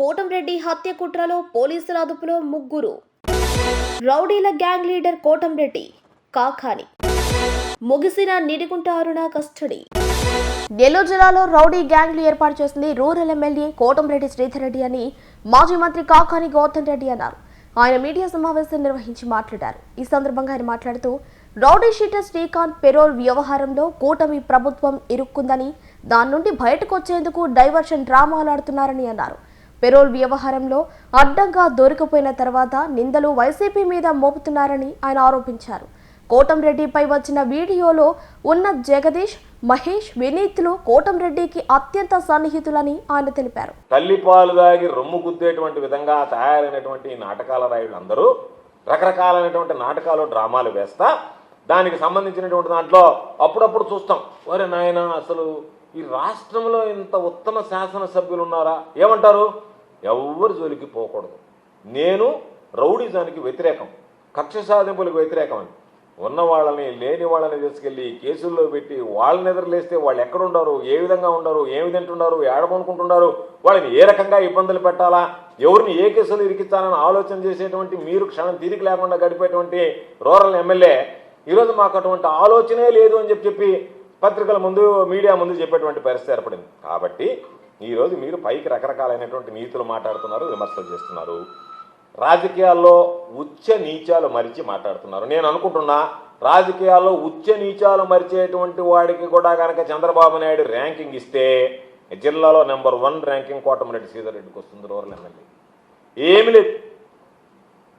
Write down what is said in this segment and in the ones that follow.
కోటంరెడ్డి హత్య కుట్రలో పోలీసుల అదుపులో ముగ్గురు. రౌడీల గ్యాంగ్ లీడర్ కోటంరెడ్డి కాకాని. ముగిసిన నిడిగుంట అరుణ కస్టడీ. నెల్లూరు జిల్లాలో రౌడీ గ్యాంగ్లు ఏర్పాటు చేసింది రూరల్ ఎమ్మెల్యే కోటంరెడ్డి శ్రీధర్ రెడ్డి అని మాజీ మంత్రి కాకాని గౌతమ్ రెడ్డి అన్నారు. ఆయన మీడియా సమావేశం నిర్వహించి మాట్లాడారు. ఈ సందర్భంగా ఆయన మాట్లాడుతూ రౌడీ షీటర్ శ్రీకాంత్ పెరోల్ వ్యవహారంలో కూటమి ప్రభుత్వం ఇరుక్కుందని దాని నుండి బయటకు వచ్చేందుకు డైవర్షన్ డ్రామాలు ఆడుతున్నారని అన్నారు. పెరోల్ వ్యవహారంలో అడ్డంగా దొరికిపోయిన తర్వాత నిందలు వైసీపీ మీద మోపుతున్నారని ఆయన ఆరోపించారు. కోటంరెడ్డిపై వచ్చిన వీడియోలో ఉన్న జగదీష్ మహేష్ వినీత్లు కోటంరెడ్డికి అత్యంత సన్నిహితులని ఆయన తెలిపారు. తల్లిపాలు దాగి రొమ్ము గుద్దేటువంటి విధంగా తయారైనటువంటి ఈ నాటకాల రాయులందరూ రకరకాలైనటువంటి నాటకాలు డ్రామాలు వేస్తా దానికి సంబంధించినటువంటి దాంట్లో అప్పుడప్పుడు చూస్తాం. ఒరే నాయన అసలు ఈ రాష్ట్రంలో ఇంత ఉత్తమ శాసనసభ్యులు ఉన్నారా? ఏమంటారు? ఎవరి జోలికి పోకూడదు. నేను రౌడీజానికి వ్యతిరేకం కక్ష సాధింపులకు వ్యతిరేకం అని. ఉన్న వాళ్ళని లేని వాళ్ళని తీసుకెళ్ళి కేసుల్లో పెట్టి వాళ్ళని ఎదురులేస్తే వాళ్ళు ఎక్కడుండారు ఏ విధంగా ఉండరు ఏమి తింటున్నారు ఏడమనుకుంటున్నారు వాళ్ళని ఏ రకంగా ఇబ్బందులు పెట్టాలా ఎవరిని ఏ కేసులు ఇరికిస్తానని ఆలోచన చేసేటువంటి మీరు క్షణం తీరిక లేకుండా గడిపేటువంటి రూరల్ ఎమ్మెల్యే ఈరోజు మాకు అటువంటి ఆలోచనే లేదు అని చెప్పి చెప్పి పత్రికల ముందు మీడియా ముందు చెప్పేటువంటి పరిస్థితి ఏర్పడింది. కాబట్టి ఈరోజు మీరు పైకి రకరకాలైనటువంటి నీతులు మాట్లాడుతున్నారు విమర్శలు చేస్తున్నారు. రాజకీయాల్లో ఉచ్చ నీచాలు మరిచి మాట్లాడుతున్నారు. నేను అనుకుంటున్నా రాజకీయాల్లో ఉచ్చ నీచాలు మరిచేటువంటి వాడికి కూడా కనుక చంద్రబాబు నాయుడు ర్యాంకింగ్ ఇస్తే జిల్లాలో number one ranking Kotamreddy Sridhar వస్తుంది రూరల్ ఎమ్మెల్యే ఏమి లేదు.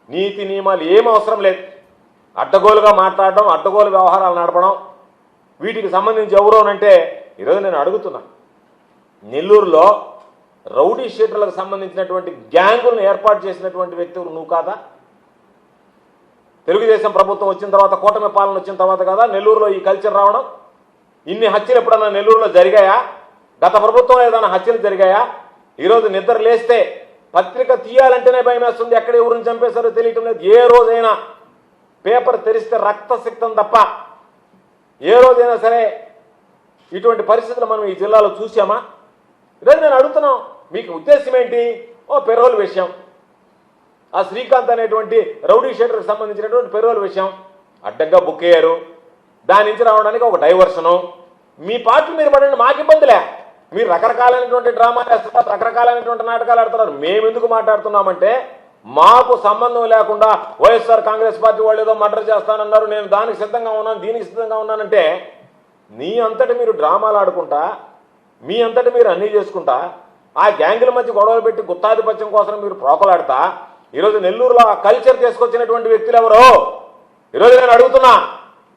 నీతి నియమాలు ఏం అవసరం లేదు. అడ్డగోలుగా మాట్లాడడం అడ్డగోలు వ్యవహారాలు నడపడం వీటికి సంబంధించి ఎవరోనంటే ఈరోజు నేను అడుగుతున్నా. నెల్లూరులో రౌడీ షీటర్లకు సంబంధించినటువంటి గ్యాంగులను ఏర్పాటు చేసినటువంటి వ్యక్తి నువ్వు కాదా? తెలుగుదేశం ప్రభుత్వం వచ్చిన తర్వాత కూటమి పాలన వచ్చిన తర్వాత కదా? నెల్లూరులో ఈ కల్చర్ రావడం? ఇన్ని హత్యలు ఎప్పుడన్నా నెల్లూరులో జరిగాయా? గత ప్రభుత్వంలో ఏదైనా హత్యలు జరిగాయా? ఈరోజు నిద్ర లేస్తే పత్రిక తీయాలంటేనే భయం వేస్తుంది. ఎక్కడ ఎవరిని చంపేశారో తెలియటం లేదు. ఏ రోజైనా పేపర్ తెరిస్తే రక్తసిక్తం తప్ప ఏ రోజైనా సరే ఇటువంటి పరిస్థితులు మనం ఈ జిల్లాలో చూసామా ఈరోజు నేను అడుగుతున్నాం మీకు ఉద్దేశం ఏంటి? ఓ పెరోల్ విషయం. ఆ శ్రీకాంత్ అనేటువంటి రౌడీ షేటర్కి సంబంధించినటువంటి పెరోల్ విషయం. అడ్డంగా బుక్ అయ్యారు. దాని నుంచి రావడానికి ఒక డైవర్షను. మీ పార్టీ మీరు పడండి మాకు ఇబ్బందిలే. మీరు రకరకాలైనటువంటి డ్రామాలు వేస్తున్నారు రకరకాలైనటువంటి నాటకాలు ఆడుతున్నారు. మేము ఎందుకు మాట్లాడుతున్నామంటే మాకు సంబంధం లేకుండా వైఎస్ఆర్ కాంగ్రెస్ పార్టీ వాళ్ళు ఏదో మర్డర్ చేస్తానన్నారు నేను దానికి సిద్ధంగా ఉన్నాను దీనికి సిద్ధంగా ఉన్నానంటే నీ అంతటి మీరు డ్రామాలు ఆడుకుంటా మీ అంతటి మీరు అన్నీ చేసుకుంటా ఆ గ్యాంగుల మధ్య గొడవలు పెట్టి గుత్తాధిపత్యం కోసం మీరు ప్రోకలాడతా ఈరోజు నెల్లూరులో ఆ కల్చర్ తీసుకొచ్చినటువంటి వ్యక్తులు ఎవరో? ఈరోజు నేను అడుగుతున్నా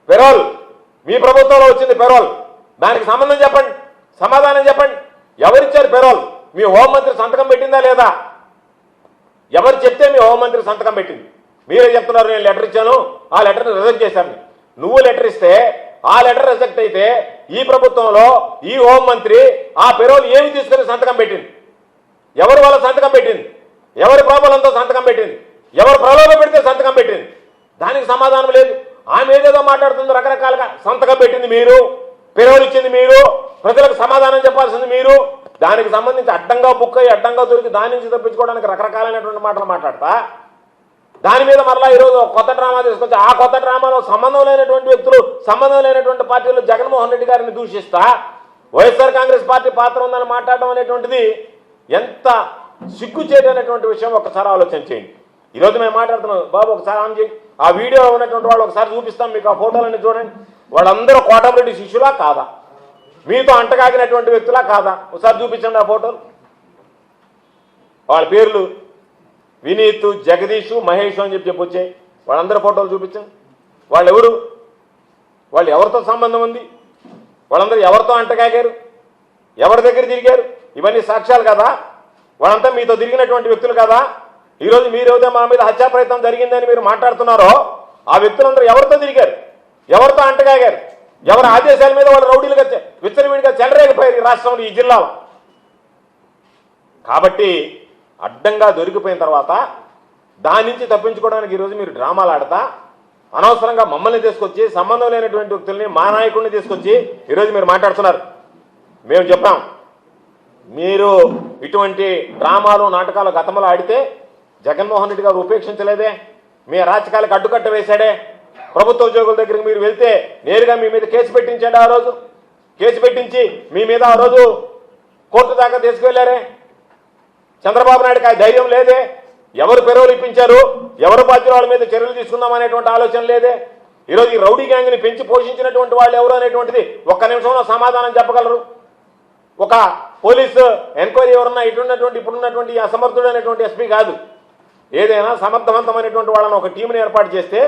పెరోల్ మీ ప్రభుత్వంలో వచ్చింది పెరోల్. దానికి సంబంధం చెప్పండి సమాధానం చెప్పండి. ఎవరిచ్చారు పెరోల్? మీ హోంమంత్రి సంతకం పెట్టిందా లేదా? ఎవరు చెప్తే మీ హోంమంత్రి సంతకం పెట్టింది? మీరే చెప్తున్నారు నేను లెటర్ ఇచ్చాను ఆ లెటర్ని రిజెక్ట్ చేశాను. నువ్వు లెటర్ ఇస్తే ఆ లెటర్ రిజెక్ట్ అయితే ఈ ప్రభుత్వంలో ఈ హోంమంత్రి ఆ పెరోలు ఏమి తీసుకుని సంతకం పెట్టింది? ఎవరు వాళ్ళ సంతకం పెట్టింది? ఎవరి ప్రాబలంతో సంతకం పెట్టింది? ఎవరు ప్రలోభ పెడితే సంతకం పెట్టింది? దానికి సమాధానం లేదు. ఆమె ఏదేదో మాట్లాడుతుంది రకరకాలుగా సంతకం పెట్టింది మీరు పెరోలు ఇచ్చింది మీరు ప్రజలకు సమాధానం చెప్పాల్సింది మీరు. దానికి సంబంధించి అడ్డంగా బుక్ అయ్యి అడ్డంగా దొరికి దాని నుంచి తప్పించుకోవడానికి రకరకాలైనటువంటి మాటలు మాట్లాడతా. దాని మీద మరలా ఈరోజు కొత్త డ్రామా తీసుకొచ్చి ఆ కొత్త డ్రామాలో సంబంధం లేనటువంటి వ్యక్తులు సంబంధం లేనటువంటి పార్టీలు జగన్మోహన్ రెడ్డి గారిని దూషిస్తా వైఎస్ఆర్ కాంగ్రెస్ పార్టీ పాత్ర ఉందని మాట్లాడడం అనేటువంటిది ఎంత సిగ్గు చేయటనేటువంటి విషయం ఒకసారి ఆలోచన చేయండి. ఈరోజు మేము మాట్లాడుతున్నాం బాబు ఒకసారి ఆన్ చేయి. ఆ వీడియోలో ఉన్నటువంటి వాళ్ళు ఒకసారి చూపిస్తాం మీకు ఆ ఫోటోలన్నీ చూడండి. వాళ్ళందరూ కోటమిరెడ్డి శిష్యులా కాదా? మీతో అంటగాగినటువంటి వ్యక్తులా కాదా? ఒకసారి చూపించండి ఆ ఫోటోలు. వాళ్ళ పేర్లు వినీత్ జగదీష్ మహేష్ అని చెప్పి చెప్పొచ్చాయి వాళ్ళందరి ఫోటోలు చూపించండి వాళ్ళు ఎవరు వాళ్ళు ఎవరితో సంబంధం ఉంది? వాళ్ళందరూ ఎవరితో అంటకాగారు ఎవరి దగ్గర తిరిగారు? ఇవన్నీ సాక్ష్యాలు కదా? వాళ్ళంతా మీతో తిరిగినటువంటి వ్యక్తులు కదా? ఈరోజు మీరేదో మా మీద హత్యా ప్రయత్నం జరిగిందని మీరు మాట్లాడుతున్నారో ఆ వ్యక్తులందరూ ఎవరితో తిరిగారు? ఎవరితో అంటగాగారు ఎవరి ఆదేశాల మీద వాళ్ళు రౌడీలుగా చె- విచ్చలవిడిగా చెలరేగిపోయారు ఈ రాష్ట్రంలో ఈ జిల్లాలో? కాబట్టి అడ్డంగా దొరికిపోయిన తర్వాత దాని నుంచి తప్పించుకోవడానికి ఈరోజు మీరు డ్రామాలు ఆడతా అనవసరంగా మమ్మల్ని తీసుకొచ్చి సంబంధం లేనటువంటి వ్యక్తుల్ని మా నాయకుడిని తీసుకొచ్చి ఈరోజు మీరు మాట్లాడుతున్నారు. మేము చెప్పాం. మీరు ఇటువంటి డ్రామాలు నాటకాలు గతంలో ఆడితే జగన్మోహన్ రెడ్డి గారు ఉపేక్షించలేదే మీ రాజకీయాలకు అడ్డుకట్ట వేశాడే ప్రభుత్వ ఉద్యోగుల దగ్గరికి మీరు వెళ్తే నేరుగా మీ మీద కేసు పెట్టించాడు ఆ రోజు. కేసు పెట్టించి మీ మీద ఆ రోజు కోర్టు దాకా తీసుకువెళ్ళారే చంద్రబాబు నాయుడుకి ఆ ధైర్యం లేదే? ఎవరు పెరవులు ఇప్పించారు? ఎవరు బాధ్యులు వాళ్ళ మీద చర్యలు తీసుకుందాం అనేటువంటి ఆలోచన లేదే? ఈరోజు ఈ రౌడీ గ్యాంగ్ని పెంచి పోషించినటువంటి వాళ్ళు ఎవరు అనేటువంటిది ఒక్క నిమిషంలో సమాధానం చెప్పగలరు? ఒక పోలీసు ఎంక్వైరీ ఎవరన్నా ఇటున్నటువంటి ఇప్పుడున్నటువంటి అసమర్థుడు అసమర్థుడైనటువంటి ఎస్పీ కాదు. ఏదైనా సమర్థవంతమైనటువంటి వాళ్ళని ఒక టీంని ఏర్పాటు చేస్తే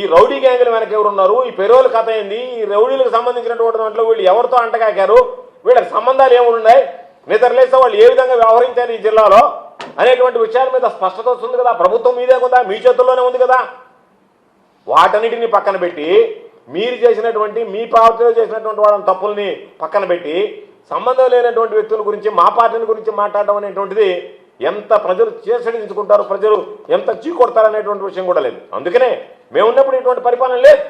ఈ రౌడీ గ్యాంగుల వెనక ఎవరున్నారు? ఈ పెరోలు కథ ఏంది? ఈ రౌడీలకు సంబంధించినటువంటి దాంట్లో వీళ్ళు ఎవరితో అంటగాకారు? వీళ్ళకి సంబంధాలు ఏమున్నాయి? నిద్రలేస్తే వాళ్ళు ఏ విధంగా వ్యవహరించారు ఈ జిల్లాలో అనేటువంటి విషయాల మీద స్పష్టత వస్తుంది కదా. ప్రభుత్వం మీదే కదా మీ చేతుల్లోనే ఉంది కదా. వాటన్నిటిని పక్కన పెట్టి మీరు చేసినటువంటి మీ పార్టీలో చేసినటువంటి వాళ్ళని తప్పుల్ని పక్కన పెట్టి సంబంధం లేనటువంటి వ్యక్తుల గురించి మా పార్టీల గురించి మాట్లాడడం అనేటువంటిది ఎంత ప్రజలు చేసడించుకుంటారు ప్రజలు ఎంత చీకొడతారు అనేటువంటి విషయం కూడా లేదు. అందుకనే మేము ఉన్నప్పుడు ఇటువంటి పరిపాలన లేదు.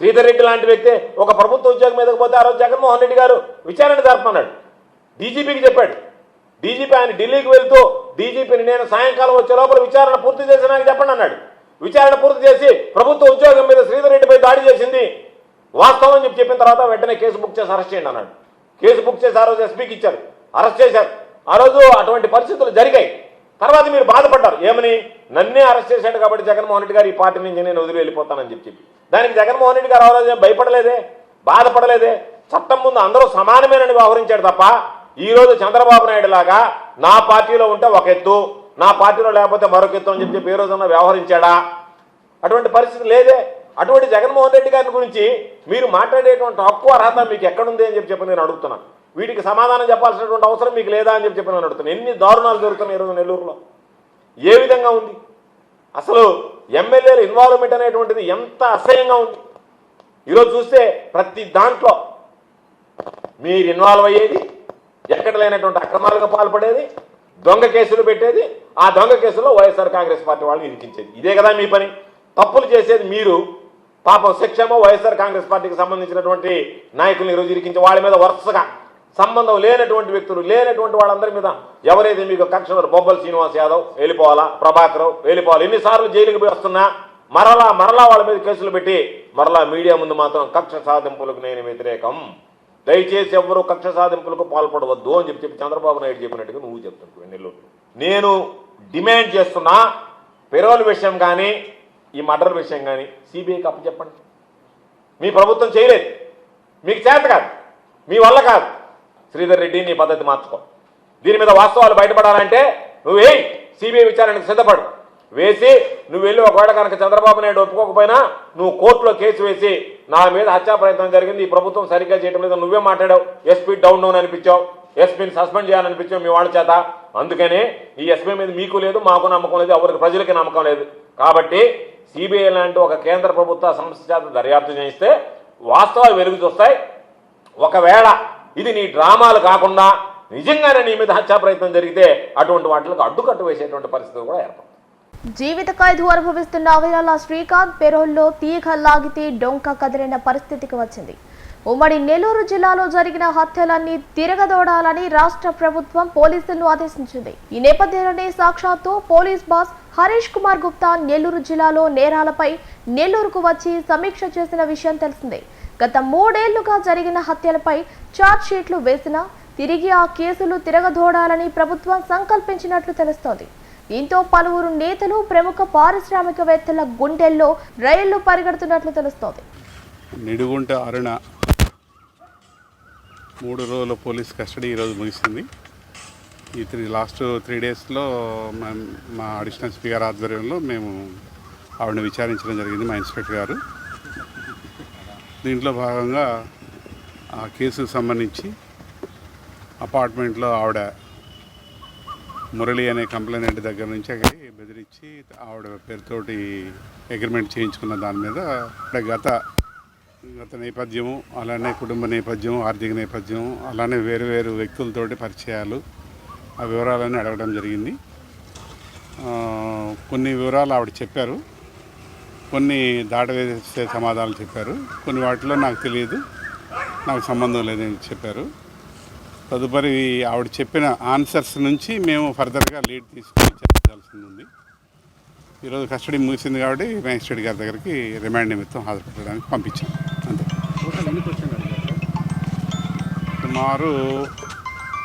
శ్రీధర్ రెడ్డి లాంటి వ్యక్తి ఒక ప్రభుత్వ ఉద్యోగం మీదకి పోతే ఆ రోజు జగన్మోహన్ రెడ్డి గారు విచారణ జరపన్నాడు డీజీపీకి చెప్పాడు. డీజీపీ ఆయన ఢిల్లీకి వెళ్తూ డీజీపీని నేను సాయంకాలం వచ్చే లోపల విచారణ పూర్తి చేసి నాకు చెప్పండి అన్నాడు. విచారణ పూర్తి చేసి ప్రభుత్వ ఉద్యోగం మీద శ్రీధర్ రెడ్డిపై దాడి చేసింది. వాస్తవం అని చెప్పి చెప్పిన తర్వాత వెంటనే కేసు బుక్ చేసి అరెస్ట్ చేయండి అన్నాడు. కేసు బుక్ చేసి ఆ రోజు ఎస్పీకి ఇచ్చారు. అరెస్ట్ చేశారు. ఆ రోజు అటువంటి పరిస్థితులు జరిగాయి. తర్వాత మీరు బాధపడ్డారు. ఏమని? నన్నే అరెస్ట్ చేశాడు కాబట్టి జగన్మోహన్ రెడ్డి గారు ఈ పార్టీ నుంచి నేను వదిలి వెళ్ళిపోతానని చెప్పి దానికి జగన్మోహన్ రెడ్డి గారు ఆ రోజు భయపడలేదే? బాధపడలేదే? చట్టం ముందు అందరూ సమానమేనని వ్యవహరించాడు తప్ప ఈరోజు చంద్రబాబు నాయుడు లాగా నా పార్టీలో ఉంటే ఒక ఎత్తు నా పార్టీలో లేకపోతే మరొక ఎత్తు అని చెప్పి ఏ రోజున్నా వ్యవహరించాడా? అటువంటి పరిస్థితి లేదే. అటువంటి జగన్మోహన్ రెడ్డి గారి గురించి మీరు మాట్లాడేటువంటి హక్కు అర్హత మీకు ఎక్కడుంది అని చెప్పి చెప్పి నేను అడుగుతున్నాను వీటికి సమాధానం చెప్పాల్సినటువంటి అవసరం మీకు లేదా అని చెప్పి చెప్పి నేను అడుగుతున్నాను ఎన్ని దారుణాలు జరుగుతున్నాయి ఈరోజు నెల్లూరులో? ఏ విధంగా ఉంది? అసలు ఎమ్మెల్యేల ఇన్వాల్వ్మెంట్ అనేటువంటిది ఎంత అసహ్యంగా ఉంది? ఈరోజు చూస్తే ప్రతి దాంట్లో మీరు ఇన్వాల్వ్ అయ్యేది ఎక్కడ లేనటువంటి అక్రమాలకు పాల్పడేది దొంగ కేసులు పెట్టేది ఆ దొంగ కేసులో వైఎస్ఆర్ కాంగ్రెస్ పార్టీ వాళ్ళని ఇరికించేది. ఇదే కదా మీ పని. తప్పులు చేసేది మీరు. పాపం శిక్షేమో వైఎస్ఆర్ కాంగ్రెస్ పార్టీకి సంబంధించినటువంటి నాయకుల్ని ఈరోజు ఇరికించే వాళ్ళ మీద వరుసగా సంబంధం లేనటువంటి వ్యక్తులు లేనటువంటి వాళ్ళందరి మీద ఎవరైతే మీకు కక్ష బొబ్బల శ్రీనివాస్ యాదవ్ వెళ్ళిపోవాలా ప్రభాకర్ వెళ్ళిపోవాలి ఎన్నిసార్లు జైలుకి పోయి వస్తున్నా మరలా మరలా వాళ్ళ మీద కేసులు పెట్టి మరలా మీడియా ముందు మాత్రం కక్ష సాధింపులకు నేను వ్యతిరేకం. దయచేసి ఎవ్వరూ కక్ష సాధింపులకు పాల్పడవద్దు అని చెప్పి చెప్పి చంద్రబాబు నాయుడు చెప్పినట్టుగా నువ్వు చెప్తున్నావు నెల్లూరు నేను డిమాండ్ చేస్తున్నా పెరోల్ విషయం కానీ ఈ మర్డర్ విషయం కానీ సిబిఐకి అప్పచెప్పండి. మీ ప్రభుత్వం చేయలేదు. మీకు చేత కాదు. మీ వల్ల కాదు. శ్రీధర్ రెడ్డి నీ పద్ధతి మార్చుకో. దీని మీద వాస్తవాలు బయటపడాలంటే నువ్వు సిబిఐ విచారణకు సిద్ధపడు. వేసి నువ్వు వెళ్ళి ఒకవేళ కనుక చంద్రబాబు నాయుడు ఒప్పుకోకపోయినా నువ్వు కోర్టులో కేసు వేసి నా మీద హత్యా ప్రయత్నం జరిగింది ఈ ప్రభుత్వం సరిగ్గా చేయడం లేదు నువ్వే మాట్లాడావు. ఎస్పీ డౌన్ డౌన్ అనిపించావు. ఎస్పీని సస్పెండ్ చేయాలనిపించావు మీ వాళ్ళ చేత. అందుకనే ఈ ఎస్పీ మీద మీకు లేదు మాకు నమ్మకం లేదు ఎవరికి ప్రజలకి నమ్మకం లేదు. కాబట్టి సిబిఐ లాంటి ఒక కేంద్ర ప్రభుత్వ సంస్థ చేత దర్యాప్తు చేయిస్తే వాస్తవాలు వెలుగు చూస్తాయి. ఒకవేళ ఇది నీ డ్రామాలు కాకుండా నిజంగానే నీ మీద హత్యా ప్రయత్నం జరిగితే అటువంటి వాటికి అడ్డుకట్టు వేసేటువంటి పరిస్థితి కూడా ఏర్పడుతుంది జీవిత ఖైదు అనుభవిస్తున్న అవిరాల శ్రీకాంత్ పెరోల్లో తీగ లాగితే డొంక కదిలిన పరిస్థితికి వచ్చింది. ఉమ్మడి నెల్లూరు జిల్లాలో జరిగిన హత్యలన్నీ తిరగదోడాలని రాష్ట్ర ప్రభుత్వం పోలీసులను ఆదేశించింది. ఈ నేపథ్యంలోనే సాక్షాత్తు పోలీస్ బాస్ హరీష్ కుమార్ గుప్తా నెల్లూరు జిల్లాలో నేరాలపై నెల్లూరుకు వచ్చి సమీక్ష చేసిన విషయం తెలిసిందే. గత మూడేళ్ళుగా జరిగిన హత్యలపై ఛార్జ్ షీట్లు వేసినా తిరిగి ఆ కేసులు తిరగదోడాలని ప్రభుత్వం సంకల్పించినట్లు తెలుస్తోంది. దీంతో పలువురు నేతలు ప్రముఖ పారిశ్రామికవేత్తల గుండెల్లో రైళ్ళు పరిగెడుతున్నట్లు తెలుస్తోంది. నిడుగుంట అరుణ మూడు రోజుల పోలీస్ కస్టడీ ఈరోజు ముగిసింది. ఈ త్రీ లాస్ట్ త్రీ డేస్లో మా- మా అడిషనల్ స్పీకర్ ఆధ్వర్యంలో మేము ఆవిడని విచారించడం జరిగింది మా ఇన్స్పెక్టర్ గారు. దీంట్లో భాగంగా ఆ కేసుకు సంబంధించి అపార్ట్మెంట్లో ఆవిడ మురళి అనే కంప్లైంట్ దగ్గర నుంచి అక్కడికి బెదిరించి ఆవిడ పేరుతోటి అగ్రిమెంట్ చేయించుకున్న దాని మీద గత గత నేపథ్యము అలానే కుటుంబ నేపథ్యం ఆర్థిక నేపథ్యం అలానే వేరు వేరు వ్యక్తులతోటి పరిచయాలు ఆ వివరాలన్నీ అడగడం జరిగింది. కొన్ని వివరాలు ఆవిడ చెప్పారు. కొన్ని దాటవేసే సమాధానాలు చెప్పారు. కొన్ని వాటిలో నాకు తెలియదు. నాకు సంబంధం లేదని చెప్పారు. తదుపరి ఆవిడ చెప్పిన ఆన్సర్స్ నుంచి మేము ఫర్దర్గా లీడ్ తీసుకొని చేయాల్సింది ఉంది. ఈరోజు కస్టడీ ముగిసింది కాబట్టి మేజిస్ట్రేట్ గారి దగ్గరికి రిమాండ్ నిమిత్తం హాజరుపడడానికి పంపించాం. అంతే. సుమారు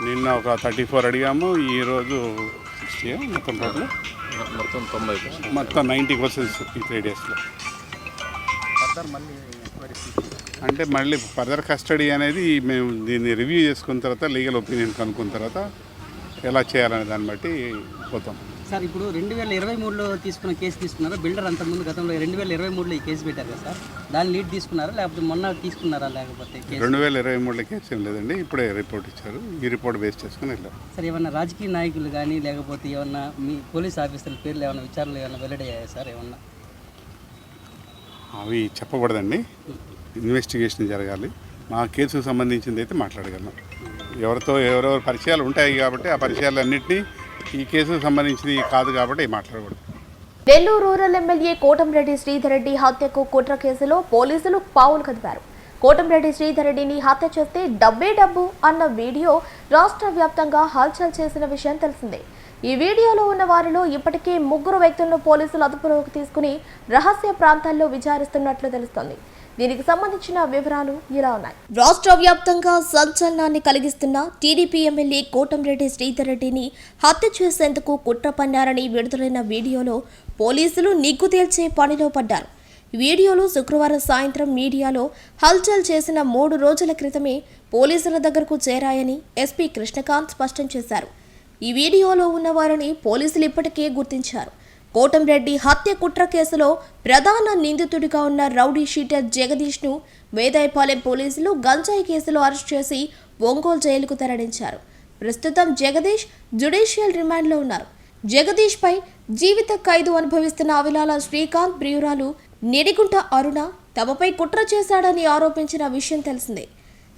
నిన్న ఒక థర్టీ ఫోర్ అడిగాము ఈరోజు సిక్స్టీ మొత్తం టోటల్? మొత్తం తొంభై మొత్తం నైంటీ క్వశ్చన్స్ ఈ త్రీ డేస్లో. ఫర్దర్ మళ్ళీ ఎంక్వైరీ అంటే మళ్ళీ ఫర్దర్ కస్టడీ అనేది మేము దీన్ని రివ్యూ చేసుకున్న తర్వాత లీగల్ ఒపీనియన్ కనుక్కున్న తర్వాత ఎలా చేయాలనే దాన్ని బట్టి పోతాం. సార్ ఇప్పుడు రెండు వేల ఇరవై మూడులో తీసుకున్న కేసు తీసుకున్నారా? బిల్డర్ అంతకుముందు గతంలో రెండు వేల ఇరవై మూడులో ఈ కేసు పెట్టారు కదా సార్. దాన్ని లీడ్ తీసుకున్నారా? లేకపోతే మొన్న తీసుకున్నారా లేకపోతే రెండు వేల ఇరవై మూడులో కేసు ఏం లేదండి ఇప్పుడే రిపోర్ట్ ఇచ్చారు. ఈ రిపోర్ట్ బేస్ చేసుకుని వెళ్ళాం సార్ ఏమన్నా రాజకీయ నాయకులు కానీ లేకపోతే ఏమన్నా మీ పోలీస్ ఆఫీసర్ల పేర్లు ఏమన్నా విచారణలు ఏమన్నా వెల్లడయ్యాయా సార్ ఏమన్నా? అవి చెప్పకూడదండి. ఇన్వెస్టిగేషన్ జరగాలి. మా కేసుకు సంబంధించింది అయితే మాట్లాడగలం. ఎవరితో ఎవరెవరు పరిచయాలు ఉంటాయి కాబట్టి ఆ పరిచయాలన్నింటినీ ఈ కేసుకు సంబంధించింది కాదు కాబట్టి మాట్లాడకూడదు. నెల్లూరు రూరల్ ఎమ్మెల్యే కోటంరెడ్డి శ్రీధర్ రెడ్డి హత్యకు కుట్ర కేసులో పోలీసులు పావులు కదిపారు. కోటంరెడ్డి శ్రీధర్ రెడ్డిని హత్య చేస్తే డబ్బే డబ్బు అన్న వీడియో రాష్ట్ర వ్యాప్తంగా హల్చల్ చేసిన విషయం తెలిసిందే. ఈ వీడియోలో ఉన్న వారిలో ఇప్పటికే ముగ్గురు వ్యక్తులను పోలీసులు అదుపులోకి తీసుకుని రహస్య ప్రాంతాల్లో విచారిస్తున్నట్లు తెలుస్తోంది. దీనికి సంబంధించిన వివరాలు ఇలా ఉన్నాయి. రాష్ట్ర వ్యాప్తంగా సంచలనాన్ని కలిగిస్తున్న టీడీపీ ఎమ్మెల్యే కోటంరెడ్డి శ్రీధర్ రెడ్డిని హత్య చేసేందుకు కుట్ర పన్నారని విడుదలైన వీడియోలో పోలీసులు నిగ్గు తేల్చే పనిలో పడ్డారు. వీడియోలో వీడియోలు శుక్రవారం సాయంత్రం మీడియాలో హల్చల్ చేసిన మూడు రోజుల క్రితమే పోలీసుల దగ్గరకు చేరాయని ఎస్పీ కృష్ణకాంత్ స్పష్టం చేశారు. ఈ వీడియోలో ఉన్న వారిని పోలీసులు ఇప్పటికే గుర్తించారు. కోటంరెడ్డి హత్య కుట్ర కేసులో ప్రధాన నిందితుడిగా ఉన్న రౌడీ షీటర్ జగదీష్ను వేదాయపాలెం పోలీసులు గంజాయి కేసులో అరెస్ట్ చేసి ఒంగోలు జైలుకు తరలించారు. ప్రస్తుతం జగదీష్ జ్యుడిషియల్ రిమాండ్లో ఉన్నారు. జగదీష్ పై జీవిత ఖైదు అనుభవిస్తున్న అవిలాల శ్రీకాంత్ ప్రియురాలు నిడిగుంట అరుణ తమపై కుట్ర చేశాడని ఆరోపించిన విషయం తెలిసిందే.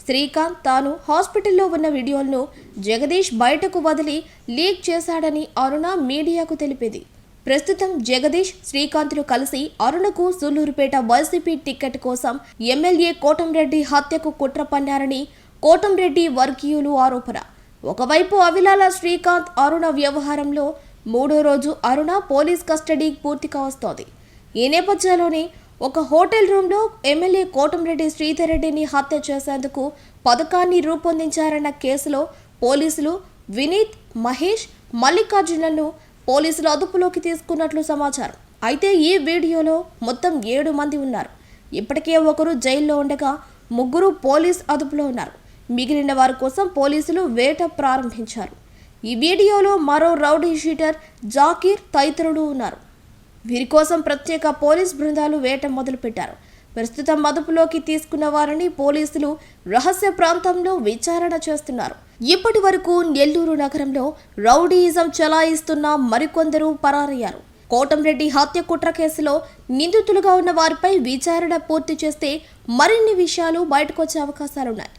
శ్రీకాంత్ తాను హాస్పిటల్లో ఉన్న వీడియోలను జగదీష్ బయటకు వదిలి లీక్ చేశాడని అరుణ మీడియాకు తెలిపింది. ప్రస్తుతం జగదీష్ శ్రీకాంత్లు కలిసి అరుణకు సూళ్ళూరుపేట వైసీపీ టికెట్ కోసం ఎమ్మెల్యే కోటంరెడ్డి హత్యకు కుట్ర పన్నారని కోటంరెడ్డి వర్గీయులు ఆరోపణ. ఒకవైపు అవిలాల శ్రీకాంత్ అరుణ వ్యవహారంలో మూడో రోజు అరుణ పోలీస్ కస్టడీ పూర్తిగా వస్తోంది. ఈ నేపథ్యంలోనే ఒక హోటల్ రూమ్లో ఎమ్మెల్యే కోటంరెడ్డి శ్రీధర్ రెడ్డిని హత్య చేసేందుకు పథకాన్ని రూపొందించారన్న కేసులో పోలీసులు వినీత్ మహేష్ మల్లికార్జునను పోలీసులు అదుపులోకి తీసుకున్నట్లు సమాచారం. అయితే ఈ వీడియోలో మొత్తం ఏడు మంది ఉన్నారు. ఇప్పటికే ఒకరు జైల్లో ఉండగా ముగ్గురు పోలీస్ అదుపులో ఉన్నారు. మిగిలిన వారి కోసం పోలీసులు వేట ప్రారంభించారు. ఈ వీడియోలో మరో రౌడీ షీటర్ జాకీర్ తదితరులు ఉన్నారు. వీరి కోసం ప్రత్యేక పోలీస్ బృందాలు వేట మొదలుపెట్టారు. ప్రస్తుతం అదుపులోకి తీసుకున్న వారిని పోలీసులు రహస్య ప్రాంతంలో విచారణ చేస్తున్నారు. ఇప్పటి వరకు నెల్లూరు నగరంలో రౌడీయిజం చలాయిస్తున్న మరికొందరు పరారయ్యారు. కోటంరెడ్డి హత్య కుట్ర కేసులో నిందితులుగా ఉన్న వారిపై విచారణ పూర్తి చేస్తే మరిన్ని విషయాలు బయటకొచ్చే అవకాశాలున్నాయి.